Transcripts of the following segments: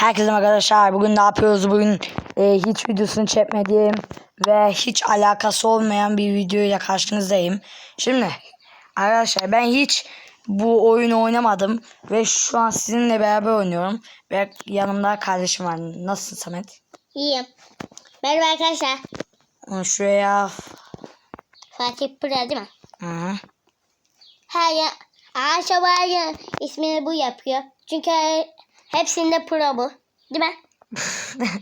Herkese arkadaşlar. Bugün ne yapıyoruz? Bugün e, hiç videosunu çekmediğim ve hiç alakası olmayan bir videoyla karşınızdayım. Şimdi arkadaşlar ben hiç bu oyunu oynamadım ve şu an sizinle beraber oynuyorum. Ve yanımda kardeşim var. Nasılsın Samet? İyiyim. Merhaba arkadaşlar. Şuraya... Fatih Pıra değil mi? Hı -hı. Her ya ağaç ismini bu yapıyor. Çünkü hepsinde pro bu. Değil mi?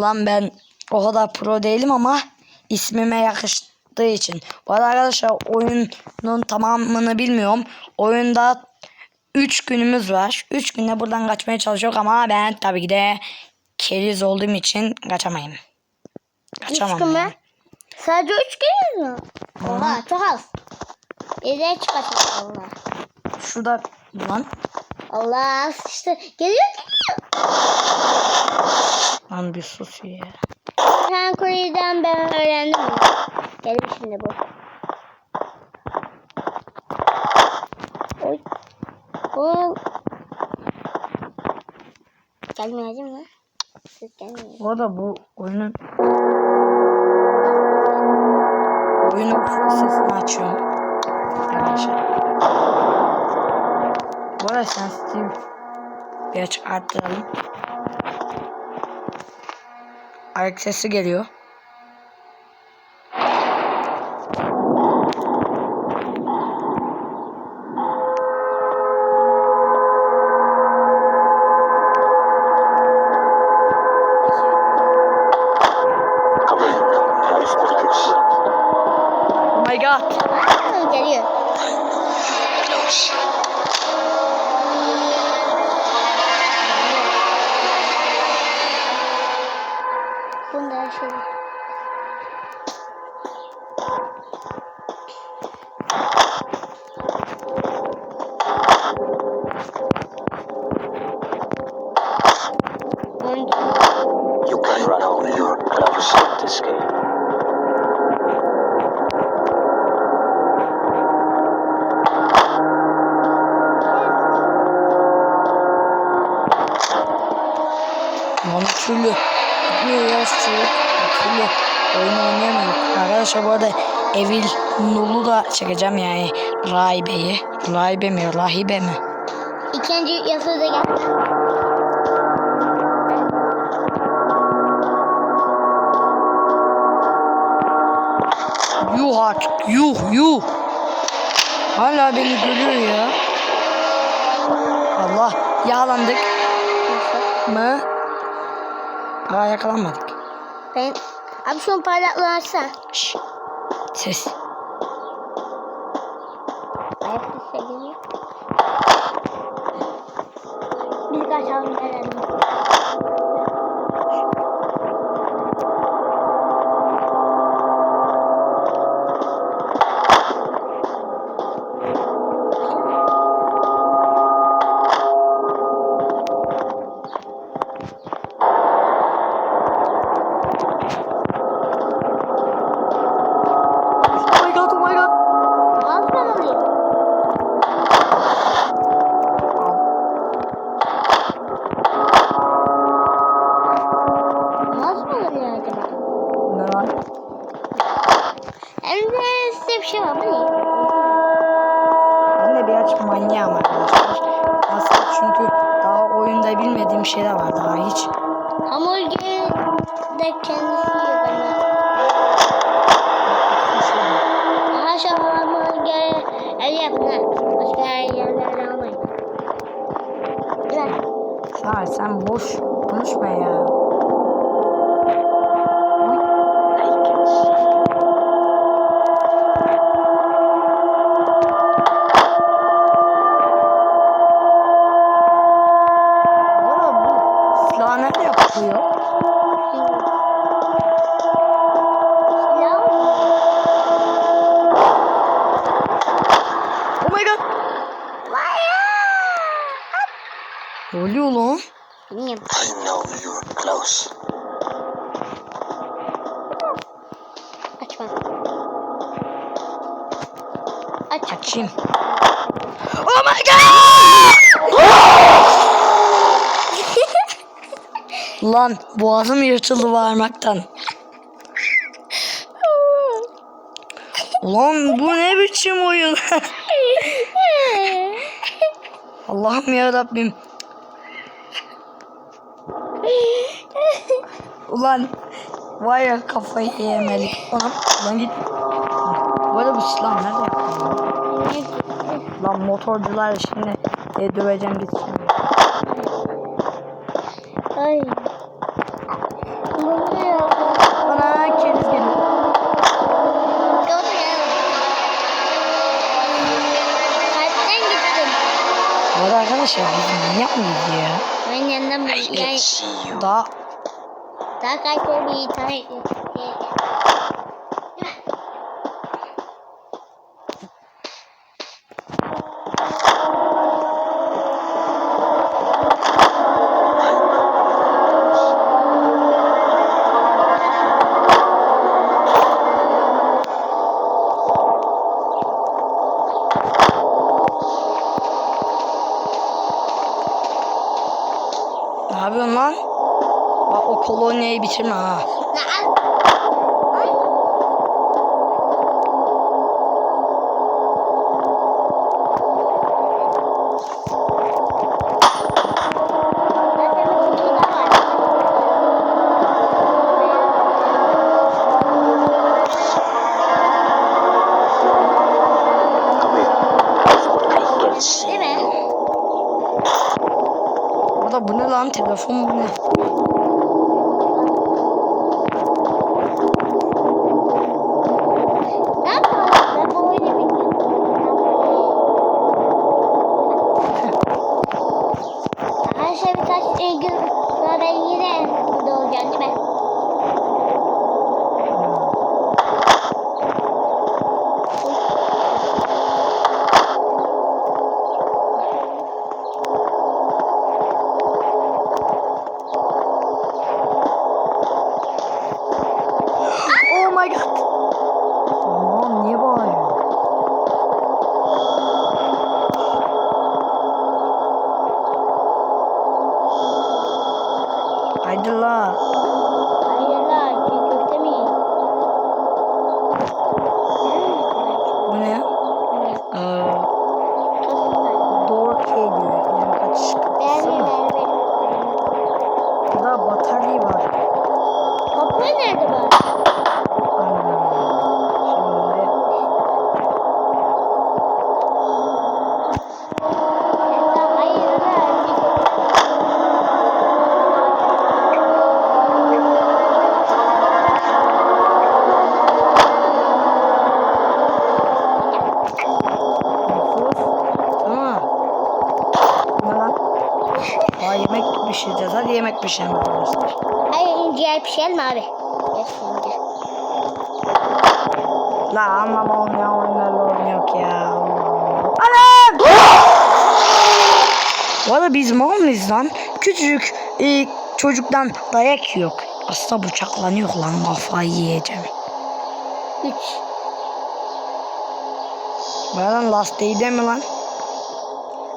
Lan ben o kadar pro değilim ama ismime yakıştığı için. Bu arada arkadaşlar oyunun tamamını bilmiyorum. Oyunda 3 günümüz var. 3 günde buradan kaçmaya çalışıyor ama ben tabii ki de keriz olduğum için kaçamayayım. Kaçamam Üç gün ya. mü? Sadece üç gün mü? Oha çok az. İleri çıkacak Allah. Şurada lan. Allah işte geliyor geliyor. Lan bir sus ya. Sen Kore'den ben öğrendim. Geliyor şimdi bu. Oy. O. Gelmiyor değil mi? Ses gelmiyor. Bu arada bu oyunun oyunun sesini açıyorum. Arkadaşlar. Bu arada sensitif bir açık arttıralım. Ayak sesi geliyor. Oh my god. Geliyor. Lan türlü gitmiyor ya şu çocuk. Bir türlü oyun oynayamıyor. Arkadaşlar bu arada Evil Nul'u da çekeceğim yani. Rahibe'yi. Rahibe mi? Rahibe mi? İkinci yasada gel. Yuh artık. Yuh yuh. Hala beni görüyor ya. Allah. Yağlandık mı? Aa yakalanmadık. Ben abi şu parlaklığı açsana. Şşş. Ses. Oyunda bilmediğim şeyler var daha hiç. Hamburger de kendisi yiyor bana. Aha şu hamburger el yapın ha. Başka her yerlerde almayın. Güzel. Ya sen boş konuşma ya. Close. Açma. Aç. Açayım. Oh my god! Lan boğazım yırtıldı bağırmaktan. Ulan bu ne biçim oyun? Allah'ım ya Rabbim. Ulan vay ya kafayı yemeli. Ulan, ulan git. Bu arada bu silah nerede yaptın? Lan motorcular şimdi e, döveceğim gitsin. Yandan bir I yani can't see you. Daha daha ne yapıyorsun lan? Bak o kolonyayı bitirme ha. Telefon bu ne? Ne yapalım? Ben bu oyunu bilmiyorum. Arkadaşlar birkaç e, gün sonra yine burada olacağım değil mi? Oh my god. Aman niye bağırıyor? Haydi la. Hayır la, çiğ köfte mi yiyin? Bu ne? Ee, Tost var. Pişirelim arkadaşlar. Hayır, ciğer pişirelim abi. Yes, ince. La anlamam ya oyunlarla oynuyor ya. Anam! Arada biz mal mıyız lan? Küçücük e, çocuktan dayak yok. Aslında bıçaklanıyor lan kafayı yiyeceğim. Üç. Bu arada last day'de mi lan?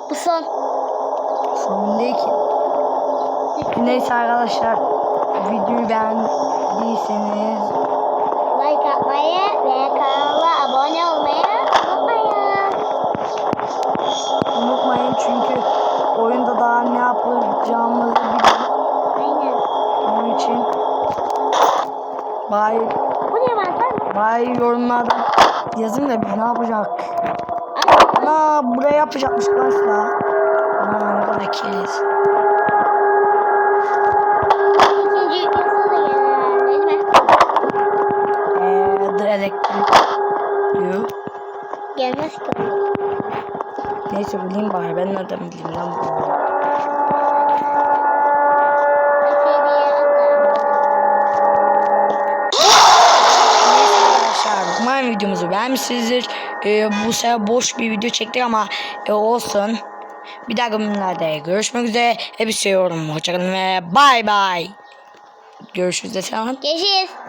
Bu son. Sorun değil ki. Neyse arkadaşlar. Videoyu beğendiyseniz Like atmayı ve kanala abone olmayı unutmayın. unutmayın çünkü oyunda daha ne yapacağımızı biliyorum. Aynen. Onun için bye Bu ne var bye yorumlarda yazın da biz ne yapacak. Ana buraya yapacakmış lan silah. Ana Neyse bileyim bari ben nereden bileyim lan bunu. Umarım videomuzu beğenmişsinizdir. Ee, bu sefer boş bir video çektik ama e, olsun. Bir dahaki bölümlerde görüşmek üzere. Hepsi yorum. Hoşçakalın ve bay bay. Görüşürüz de selam. Görüşürüz.